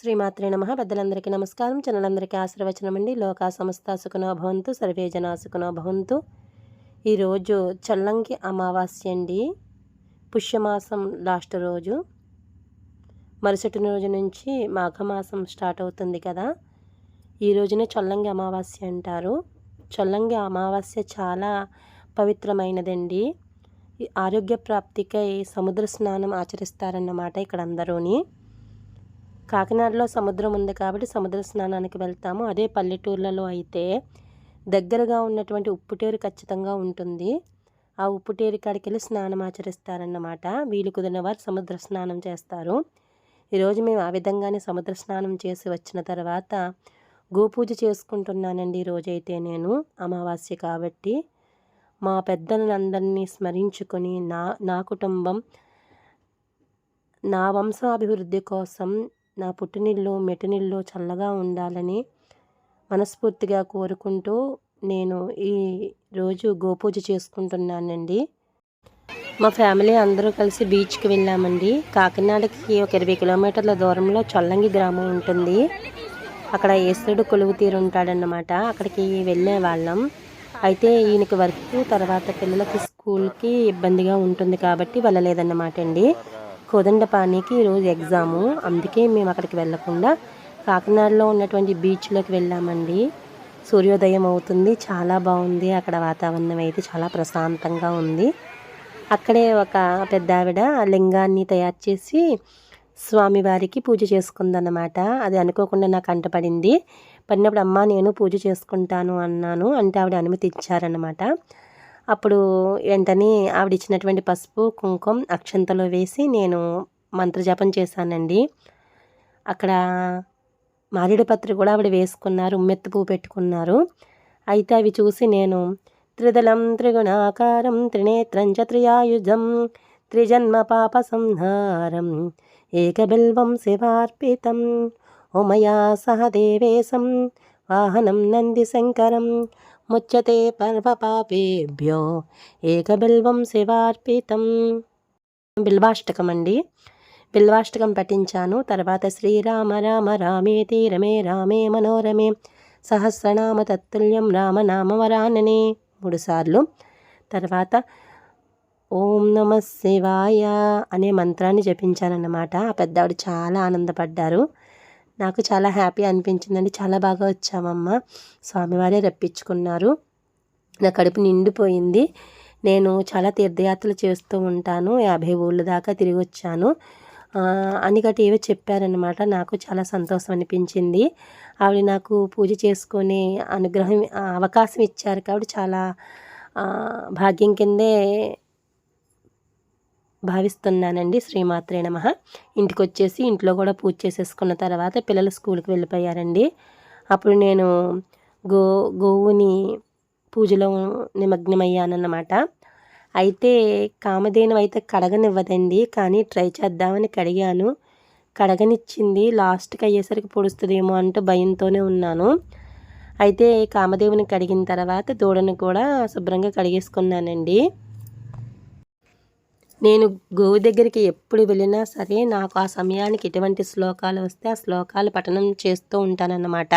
శ్రీమాత్రే నమ. పెద్దలందరికీ నమస్కారం. చిన్నలందరికీ ఆశీర్వచనం అండి లోకా సంస్థ సుఖనో భవంతు. సర్వే జనా సుఖనో భవంతు. ఈరోజు చల్లంకి అమావాస్య అండి. పుష్యమాసం లాస్ట్ రోజు. మరుసటి రోజు నుంచి మాఘమాసం స్టార్ట్ అవుతుంది కదా. ఈ రోజునే చల్లంగి అమావాస్య అంటారు. చల్లంగి అమావాస్య చాలా పవిత్రమైనదండి. ఆరోగ్య ప్రాప్తికై సముద్ర స్నానం ఆచరిస్తారన్నమాట ఇక్కడ అందరూని కాకినాడలో సముద్రం ఉంది కాబట్టి సముద్ర స్నానానికి వెళ్తాము. అదే పల్లెటూర్లలో అయితే దగ్గరగా ఉన్నటువంటి ఉప్పుటేరు ఖచ్చితంగా ఉంటుంది. ఆ ఉప్పుటేరు కాడికి వెళ్ళి స్నానం ఆచరిస్తారన్నమాట. వీలు కుదిరిన వారు సముద్ర స్నానం చేస్తారు. ఈరోజు మేము ఆ విధంగానే సముద్ర స్నానం చేసి వచ్చిన తర్వాత గోపూజ చేసుకుంటున్నానండి ఈరోజైతే నేను అమావాస్య కాబట్టి. మా పెద్దలందరినీ స్మరించుకొని నా నా కుటుంబం నా వంశాభివృద్ధి కోసం నా పుట్టినిల్లు మెట్టినిల్లు చల్లగా ఉండాలని మనస్ఫూర్తిగా కోరుకుంటూ నేను ఈ రోజు గోపూజ చేసుకుంటున్నానండి. మా ఫ్యామిలీ అందరూ కలిసి బీచ్కి వెళ్ళామండి. కాకినాడకి ఒక ఇరవై కిలోమీటర్ల దూరంలో చొల్లంగి గ్రామం ఉంటుంది. అక్కడ ఏసుడు కొలువుతీరు ఉంటాడన్నమాట. అక్కడికి వెళ్ళే వాళ్ళం. అయితే ఈయనకి వర్క్ తర్వాత పిల్లలకి స్కూల్కి ఇబ్బందిగా ఉంటుంది కాబట్టి వెళ్ళలేదన్నమాట అండి. కోదండపానికి ఈరోజు ఎగ్జాము అందుకే మేము అక్కడికి వెళ్ళకుండా కాకినాడలో ఉన్నటువంటి బీచ్లోకి వెళ్ళామండి. సూర్యోదయం అవుతుంది. చాలా బాగుంది. అక్కడ వాతావరణం అయితే చాలా ప్రశాంతంగా ఉంది. అక్కడే ఒక పెద్ద ఆవిడ లింగాన్ని తయారు చేసి స్వామివారికి పూజ చేసుకుందన్నమాట. అది అనుకోకుండా నాకు అంటపడింది పడినప్పుడు అమ్మ నేను పూజ చేసుకుంటాను అన్నాను. అంటే ఆవిడ అనుమతి ఇచ్చారన్నమాట. అప్పుడు వెంటనే ఆవిడ ఇచ్చినటువంటి పసుపు కుంకుమ అక్షంతలో వేసి నేను మంత్రజపం చేశానండి. అక్కడ మారేడు పత్రి కూడా ఆవిడ వేసుకున్నారు ఉమ్మెత్తు పువ్వు పెట్టుకున్నారు. అయితే అవి చూసి నేను త్రిదళం త్రిగుణాకారం త్రినేత్రం చ త్రిజన్మ పాప సంహారం ఏకబిల్వం శివార్పితం ఉమయా సహ దేవేశం వాహనం నంది శంకరం. ముచ్చతే పర్వపాపేభ్యో ఏకబిల్వం శివార్పితం. బిల్వాష్టకం అండి బిల్వాష్టకం పఠించాను. తర్వాత శ్రీరామ రామ రామేతి రమే రామే మనోరమే సహస్రనామ తత్తుల్యం రామనామవరాననే మూడుసార్లు తర్వాత ఓం నమ శివాయ అనే మంత్రాన్ని జపించానన్నమాట. ఆ పెద్దవాడు చాలా ఆనందపడ్డారు. నాకు చాలా హ్యాపీ అనిపించిందండి. చాలా బాగా వచ్చామమ్మ. స్వామివారే రప్పించుకున్నారు. నా కడుపు నిండిపోయింది. నేను చాలా తీర్థయాత్రలు చేస్తూ ఉంటాను. యాభై ఊళ్ళ దాకా తిరిగి వచ్చాను. అని గట్టి ఏవో చెప్పారనమాట నాకు చాలా సంతోషం అనిపించింది. ఆవిడ నాకు పూజ చేసుకునే అనుగ్రహం అవకాశం ఇచ్చారు కాబట్టి చాలా భాగ్యం కిందే భావిస్తున్నానండి. శ్రీమాత్రే నమ. ఇంటికి వచ్చేసి ఇంట్లో కూడా పూజ చేసేసుకున్న తర్వాత పిల్లలు స్కూల్కి వెళ్ళిపోయారండి. అప్పుడు నేను గో గోవుని పూజలో నిమగ్నమయ్యానన్నమాట. అయితే కామధేను అయితే కడగనివ్వదండి. కానీ ట్రై చేద్దామని కడిగాను. కడగనిచ్చింది. లాస్ట్కి అయ్యేసరికి పొడుస్తుందేమో అంటూ భయంతోనే ఉన్నాను. అయితే కామదేవుని కడిగిన తర్వాత దూడను కూడా శుభ్రంగా కడిగేసుకున్నానండి. నేను గోవు దగ్గరికి ఎప్పుడు వెళ్ళినా సరే నాకు ఆ సమయానికి ఎటువంటి శ్లోకాలు వస్తే ఆ శ్లోకాలు పఠనం చేస్తూ ఉంటానన్నమాట.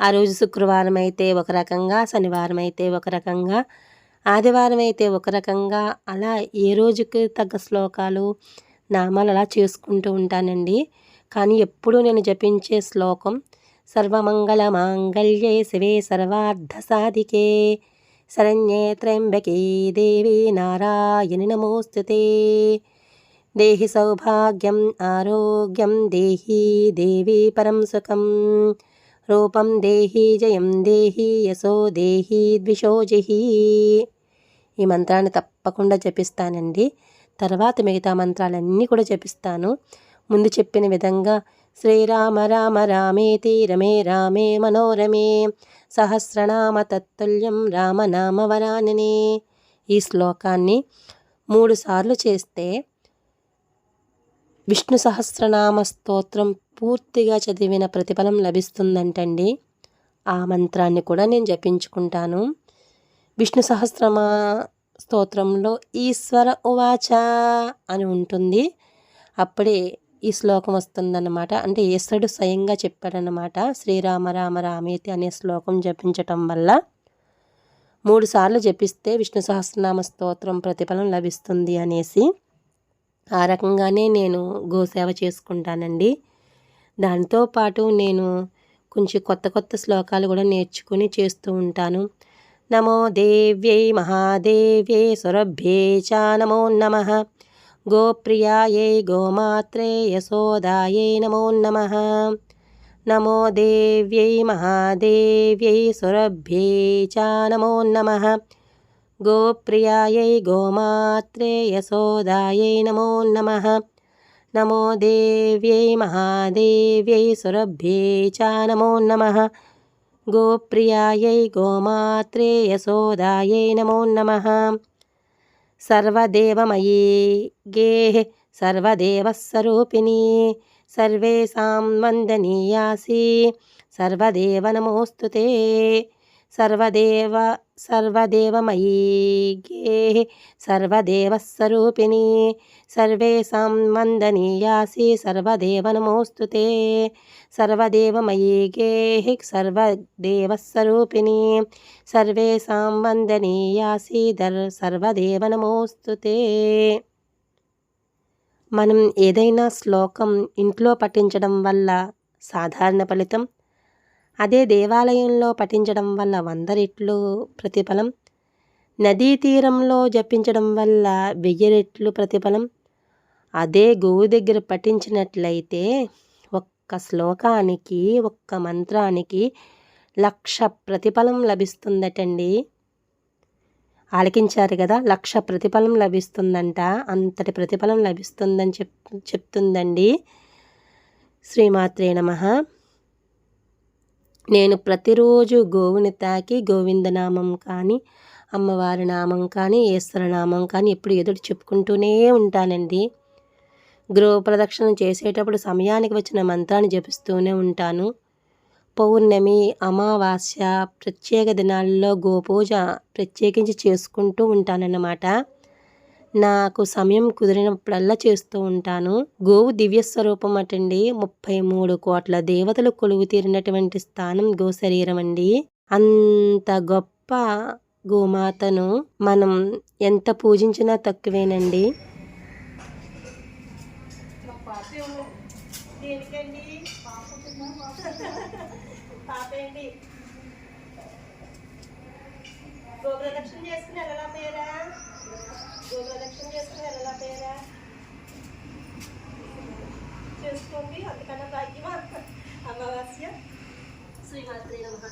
ఆ రోజు శుక్రవారం అయితే ఒక రకంగా శనివారం అయితే ఒక రకంగా ఆదివారం అయితే ఒక రకంగా అలా ఏ రోజుకి తగ్గ శ్లోకాలు నామాలు అలా చేసుకుంటూ ఉంటానండి. కానీ ఎప్పుడూ నేను జపించే శ్లోకం సర్వమంగళ మాంగళ్యే శివే సర్వార్థ సాధికే శరణ్యే త్ర్యంబకీ దేవి నారాయణి నమోస్తుతే దేహి సౌభాగ్యం ఆరోగ్యం దేహి దేవి పరం సుఖం రూపం దేహి జయం దేహి యశో దేహి ద్విషోజహి ఈ మంత్రాన్ని తప్పకుండా జపిస్తానండి. తర్వాత మిగతా మంత్రాలన్నీ కూడా జపిస్తాను. ముందు చెప్పిన విధంగా శ్రీరామ రామ రామేతి రమే రామే మనోరమే సహస్రనామ తత్తుల్యం రామనామవరాననే ఈ శ్లోకాన్ని మూడుసార్లు చేస్తే విష్ణు సహస్రనామ స్తోత్రం పూర్తిగా చదివిన ప్రతిఫలం లభిస్తుందంటండి. ఆ మంత్రాన్ని కూడా నేను జపించుకుంటాను. విష్ణు సహస్రమా స్తోత్రంలో ఈశ్వర ఉవాచ అని ఉంటుంది. అప్పుడే ఈ శ్లోకం వస్తుందన్నమాట. అంటే ఈశ్వరుడు స్వయంగా చెప్పాడనమాట శ్రీరామ రామ రామేతి అనే శ్లోకం జపించటం వల్ల మూడు సార్లు జపిస్తే విష్ణు సహస్రనామ స్తోత్రం ప్రతిఫలం లభిస్తుంది అనేసి ఆ రకంగానే నేను గోసేవ చేసుకుంటానండి. దానితో పాటు నేను కొంచెం కొత్త కొత్త శ్లోకాలు కూడా నేర్చుకుని చేస్తూ ఉంటాను. నమో దేవ్యై మహాదేవ్యై సురభ్యే చా నమో నమ. गोप्रियायै गोमात्रे यशोदायै नमो नमः। नमो देव्यै महादेव्यै सुरभ्यै च नमो नमः। गोप्रियाय गोमात्रे यशोदायै नमो नमः। नमो देव्यै महादेव्यै सुरभ्यै च नमो नमः। गोप्रियायै गोमात्रे यशोदायै नमो नमः। సర్వదేవమయీ గేహ్ సర్వదేవస్వరూపిణి సర్వేషాం వందనీయాసి సర్వదేవ నమోస్తుతే సర్వదేవ సర్వదేవమయీగే సర్వదేవస్వరూపిణి సర్వేషాం వందనీయాసి సర్వదేవనమోస్తు సర్వదేవమయీగే సర్వదేవమయీ గే సర్వదేవస్వరూపిణి సర్వేషాం వందనీయాసి దర్ సర్వదేవనమోస్తు మనం ఏదైనా శ్లోకం ఇంట్లో పఠించడం వల్ల సాధారణ ఫలితం అదే దేవాలయంలో పఠించడం వల్ల వంద రెట్లు ప్రతిఫలం. నదీ తీరంలో జపించడం వల్ల వెయ్యి రెట్లు ప్రతిఫలం. అదే గోవు దగ్గర పఠించినట్లయితే ఒక్క శ్లోకానికి ఒక్క మంత్రానికి లక్ష ప్రతిఫలం లభిస్తుందటండి. ఆలకించారు కదా లక్ష ప్రతిఫలం లభిస్తుందంట అంతటి ప్రతిఫలం లభిస్తుందని చెప్ చెప్తుందండి. శ్రీమాత్రే నమ. నేను ప్రతిరోజు గోవుని తాకి గోవిందనామం కానీ అమ్మవారి నామం కానీ ఈశ్వర నామం కానీ ఎప్పుడు ఎదురు చెప్పుకుంటూనే ఉంటానండి. గృహ ప్రదక్షిణ చేసేటప్పుడు సమయానికి వచ్చిన మంత్రాన్ని జపిస్తూనే ఉంటాను. పౌర్ణమి అమావాస్య ప్రత్యేక దినాల్లో గోపూజ ప్రత్యేకించి చేసుకుంటూ ఉంటానన్నమాట. నాకు సమయం కుదిరినప్పుడల్లా చేస్తూ ఉంటాను. గోవు దివ్య స్వరూపం అటండి. ముప్పై మూడు కోట్ల దేవతలు కొలువు తీరినటువంటి స్థానం గో శరీరం అండి. అంత గొప్ప గోమాతను మనం ఎంత పూజించినా తక్కువేనండి. గోప్రదక్షిణ చేసుకుని చేసుకోండి. అందుకన్నా భాగ్యమా అమావాస్య శ్రీమాత్రి నమ.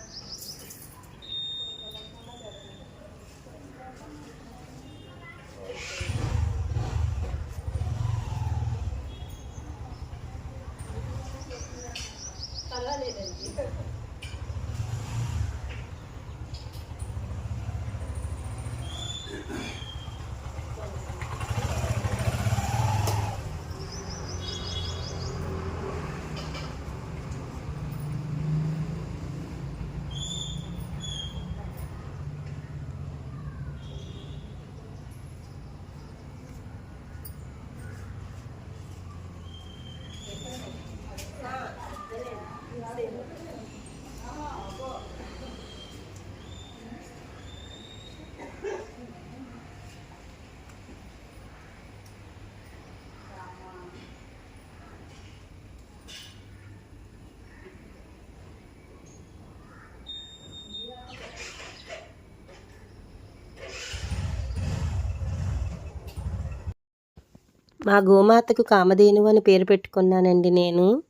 మా గోమాతకు కామధేనువు అని పేరు పెట్టుకున్నానండి నేను.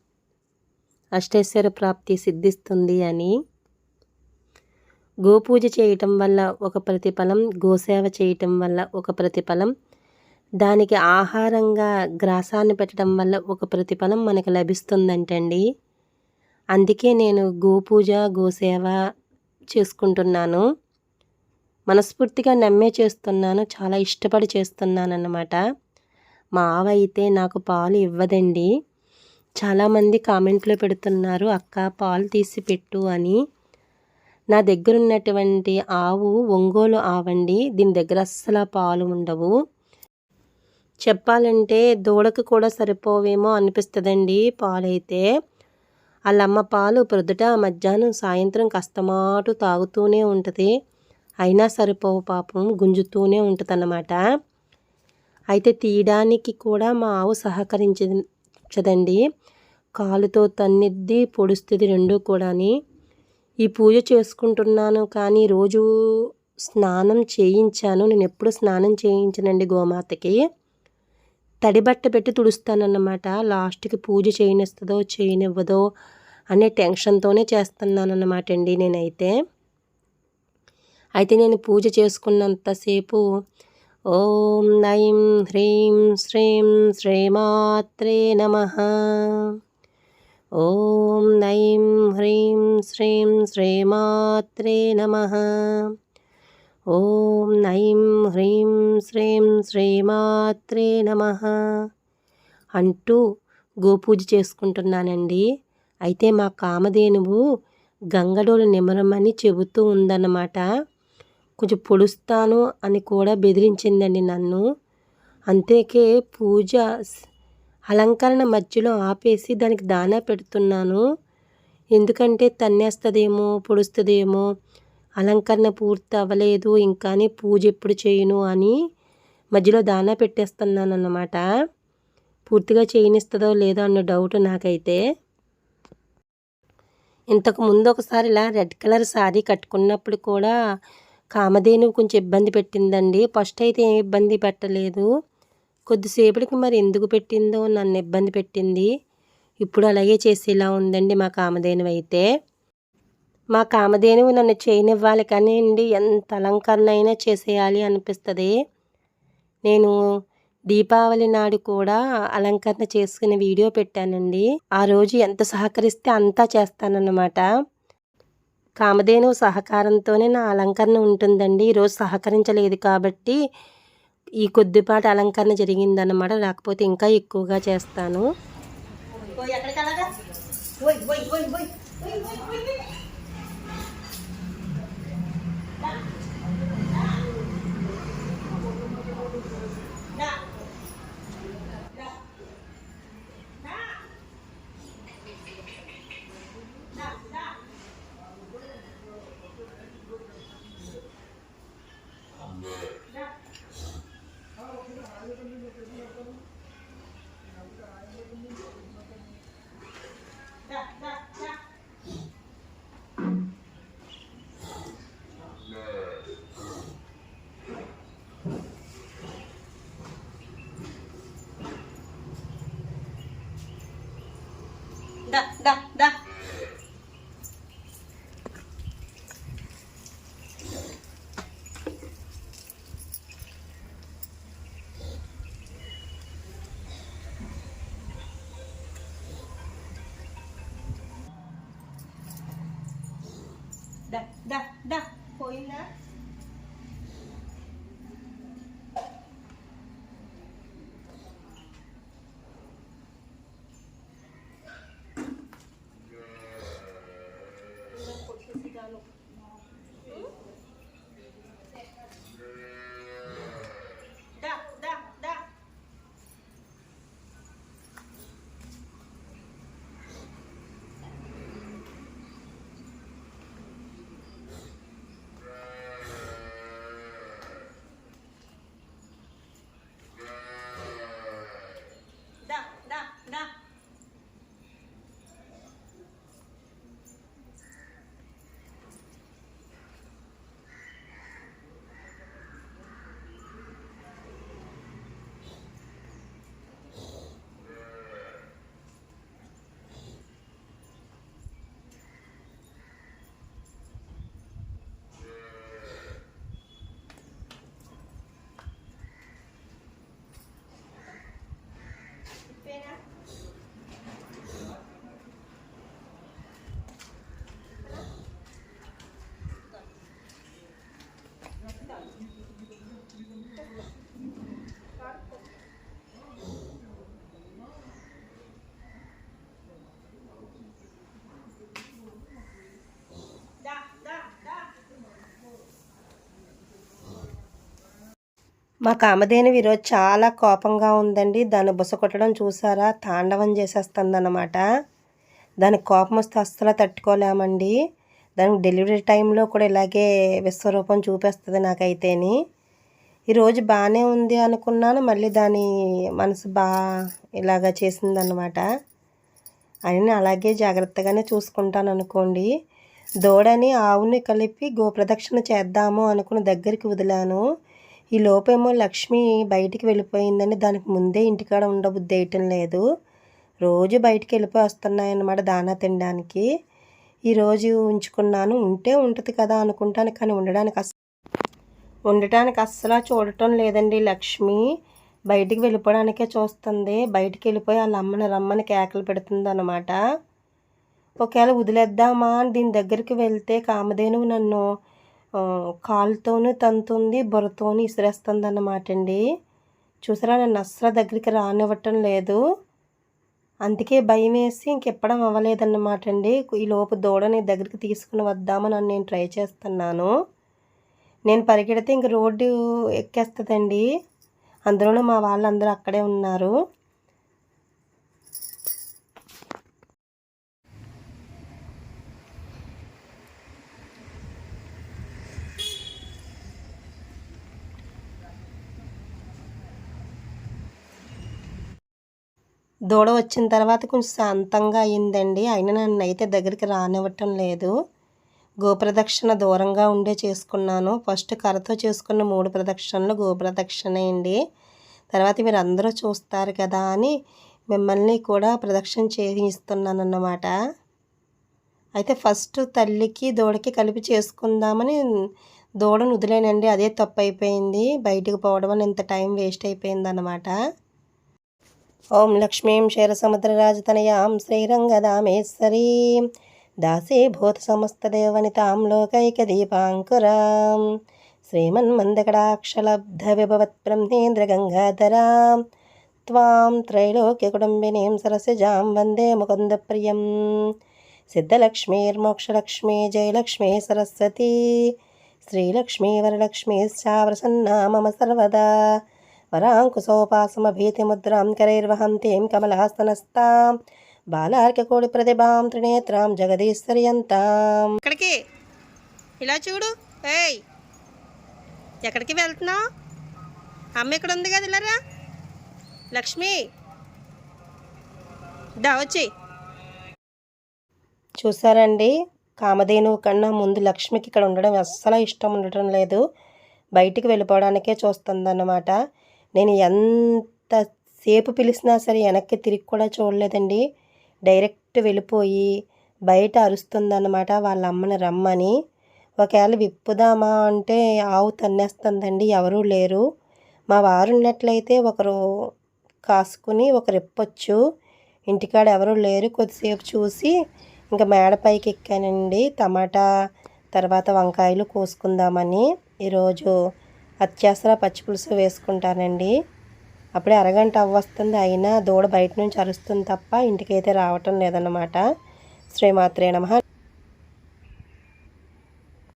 అష్టైశ్వర ప్రాప్తి సిద్ధిస్తుంది అని. గోపూజ చేయటం వల్ల ఒక ప్రతిఫలం గోసేవ చేయటం వల్ల ఒక ప్రతిఫలం దానికి ఆహారంగా గ్రాసాన్ని పెట్టడం వల్ల ఒక ప్రతిఫలం మనకు లభిస్తుందంటండి. అందుకే నేను గోపూజ గోసేవ చేసుకుంటున్నాను. మనస్ఫూర్తిగా నమ్మే చేస్తున్నాను చాలా ఇష్టపడి చేస్తున్నాను అన్నమాట మా ఆవ అయితే నాకు పాలు ఇవ్వదండి. చాలామంది కామెంట్లో పెడుతున్నారు అక్క పాలు తీసి పెట్టు అని. నా దగ్గర ఉన్నటువంటి ఆవు ఒంగోలు ఆవండి. దీని దగ్గర అస్సలు పాలు ఉండవు. చెప్పాలంటే దూడకు కూడా సరిపోవేమో అనిపిస్తుందండి పాలైతే. వాళ్ళమ్మ పాలు ప్రొద్దుట మధ్యాహ్నం సాయంత్రం కష్టమాటు తాగుతూనే ఉంటుంది. అయినా సరిపోవు పాపం గుంజుతూనే ఉంటుంది అన్నమాట అయితే తీయడానికి కూడా మా ఆవు సహకరించదండి. కాలుతో తన్నిద్ది పొడుస్తుంది రెండూ కూడాని. ఈ పూజ చేసుకుంటున్నాను కానీ రోజు స్నానం చేయించాను. నేను ఎప్పుడు స్నానం చేయించనండి గోమాతకి. తడి బట్ట పెట్టి తుడుస్తానన్నమాట. లాస్ట్కి పూజ చేయనిస్తుందో చేయనివ్వదో అనే టెన్షన్తోనే చేస్తున్నానన్నమాట అండి నేనైతే. అయితే నేను పూజ చేసుకున్నంతసేపు ఓం నైం హ్రీం శ్రీం శ్రీమాత్రే నమ. ఓం నైం హ్రీం శ్రీం శ్రీమాత్రే నమ. ఓం నైం హ్రీం శ్రీం శ్రీమాత్రే నమ. అంటూ గోపూజ చేసుకుంటున్నానండి. అయితే మా కామధేనువు గంగడోలు నిమరమని చెబుతూ ఉందన్నమాట. కొంచెం పొడుస్తాను అని కూడా బెదిరించిందండి నన్ను. అంతేకే పూజ అలంకరణ మధ్యలో ఆపేసి దానికి దానా పెడుతున్నాను. ఎందుకంటే తన్నేస్తుందేమో పొడుస్తుందేమో అలంకరణ పూర్తి అవ్వలేదు ఇంకా పూజ ఎప్పుడు చేయను అని మధ్యలో దానా పెట్టేస్తున్నాను అన్నమాట పూర్తిగా చేయనిస్తుందో లేదో అన్న డౌట్ నాకైతే. ఇంతకు ముందు ఒకసారి ఇలా రెడ్ కలర్ శారీ కట్టుకున్నప్పుడు కూడా కామధేను కొంచెం ఇబ్బంది పెట్టిందండి. ఫస్ట్ అయితే ఏమి ఇబ్బంది పెట్టలేదు. కొద్దిసేపటికి మరి ఎందుకు పెట్టిందో నన్ను ఇబ్బంది పెట్టింది. ఇప్పుడు అలాగే చేసేలా ఉందండి మా కామధేను అయితే. మా కామధేనువు నన్ను చేయనివ్వాలి కానీ అండి ఎంత అలంకరణ అయినా చేసేయాలి అనిపిస్తుంది. నేను దీపావళి నాడు కూడా అలంకరణ చేసుకునే వీడియో పెట్టానండి. ఆ రోజు ఎంత సహకరిస్తే అంతా చేస్తానన్నమాట. కామధేను సహకారంతోనే నా అలంకరణ ఉంటుందండి. ఈరోజు సహకరించలేదు కాబట్టి ఈ కొద్దిపాటి అలంకరణ జరిగిందన్నమాట. లేకపోతే ఇంకా ఎక్కువగా చేస్తాను. మా కామధేనువి ఈరోజు చాలా కోపంగా ఉందండి. దాన్ని బుస కొట్టడం చూసారా? తాండవం చేసేస్తుందన్నమాట. దానికి కోపం వస్తే అస్సలు తట్టుకోలేమండి. దానికి డెలివరీ టైంలో కూడా ఇలాగే విశ్వరూపం చూపిస్తుంది నాకైతేని. ఈరోజు బాగానే ఉంది అనుకున్నాను. మళ్ళీ దాని మనసు బా ఇలాగా చేసిందనమాట అని అలాగే జాగ్రత్తగానే చూసుకుంటాను అనుకోండి. దూడని ఆవుని కలిపి గోప్రదక్షిణ చేద్దాము అనుకుని దగ్గరికి వదిలాను. ఈ లోపేమో లక్ష్మి బయటికి వెళ్ళిపోయిందని దానికి ముందే ఇంటికాడ ఉండబుద్ధి వేయటం లేదు. రోజు బయటికి వెళ్ళిపోయి వస్తున్నాయన్నమాట దానా తినడానికి. ఈరోజు ఉంచుకున్నాను ఉంటే ఉంటుంది కదా అనుకుంటాను కానీ ఉండడానికి అస్ ఉండటానికి అస్సలు చూడటం లేదండి లక్ష్మి. బయటికి వెళ్ళిపోవడానికే చూస్తుంది. బయటికి వెళ్ళిపోయి వాళ్ళ అమ్మని రమ్మని కేకలు పెడుతుంది అనమాట ఒకవేళ వదిలేద్దామా అని దీని దగ్గరికి వెళ్తే కామధేనువు నన్ను కాలుతోనూ తంతుంది బుర్రతోని ఇసిరేస్తుంది అన్నమాట అండి చూసారా నన్ను అస్సలు దగ్గరికి రానివ్వటం లేదు. అందుకే భయం వేసి ఇంకెప్పడం అవ్వలేదన్నమాట అండి ఈ లోపు దూడని దగ్గరికి తీసుకుని వద్దామని నేను ట్రై చేస్తున్నాను. నేను పరిగెడితే ఇంక రోడ్డు ఎక్కేస్తుందండి. అందులోనూ మా వాళ్ళందరూ అక్కడే ఉన్నారు. దూడ వచ్చిన తర్వాత కొంచెం శాంతంగా అయిందండి అయినా నన్ను అయితే దగ్గరికి రానివ్వటం లేదు. గోప్రదక్షిణ దూరంగా ఉండే చేసుకున్నాను. ఫస్ట్ కర్రతో చేసుకున్న మూడు ప్రదక్షిణలు గోప్రదక్షిణ అండి. తర్వాత మీరు అందరూ చూస్తారు కదా అని మిమ్మల్ని కూడా ప్రదక్షిణ చేయిస్తున్నాను అన్నమాట అయితే ఫస్ట్ తల్లికి దూడకి కలిపి చేసుకుందామని దూడను వదిలేనండి. అదే తప్పు అయిపోయింది. బయటకు పోవడం అని ఇంత టైం వేస్ట్ అయిపోయింది అన్నమాట ఓం లక్ష్మీం క్షీరసముద్రరాజతనయాం శ్రీరంగదామేశ్వరీం. దాసే భూతసమస్తదేవనితాం లోకైకదీపాంకురాం. శ్రీమన్మందకటాక్షలబ్ధవిభవత్బ్రహ్మేంద్రగంగాధరాం త్వాం త్రైలోక్యకుటుంబినీం సరసిజాం వందే ముకుందప్రియం. సిద్ధలక్ష్మీర్మోక్షలక్ష్మీ జయలక్ష్మీ సరస్వతీ. శ్రీలక్ష్మీ వరలక్ష్మీ శావరసన్నా మమ సర్వదా. వరాంకుశోపాసమభీతిముద్రాం కరైర్వహంతీం కమలహస్తనస్తాం బాలార్కకోడి ప్రతిభాం త్రినేత్రాం జగదీశ్వర్యంతాం ఎక్కడికి? ఇలా చూడు. ఏయ్! ఎక్కడికి వెళ్తున్నావు? అమ్మ ఇక్కడ ఉంది కదా ఇలారా లక్ష్మి! దా వచ్చి. చూసారండి? కామధేను కన్నా ముందు లక్ష్మికి ఇక్కడ ఉండడం అస్సలు ఇష్టం ఉండటం లేదు. బయటికి వెళ్ళిపోవడానికే చూస్తుందన్నమాట. నేను ఎంత సేపు పిలిచినా సరే వెనక్కి తిరిగి కూడా చూడలేదండి. డైరెక్ట్ వెళ్ళిపోయి బయట అరుస్తుందన్నమాట వాళ్ళ అమ్మని రమ్మని. ఒకవేళ విప్పుదామా అంటే ఆవు తన్నేస్తుందండి ఎవరూ లేరు. మా వారు ఉన్నట్లయితే ఒకరు కాసుకుని ఒకరు ఇప్పొచ్చు ఇంటికాడ ఎవరు లేరు కొద్దిసేపు చూసి ఇంకా మేడపైకి ఎక్కానండి. టమాటా తర్వాత వంకాయలు కోసుకుందామని. ఈరోజు అత్యాసర పచ్చిపులుసు వేసుకుంటానండి. అప్పుడే అరగంట అవ్వస్తుంది అయినా దూడ బయట నుంచి అరుస్తుంది తప్ప ఇంటికైతే రావటం లేదన్నమాట. శ్రీమాత్రే నమ.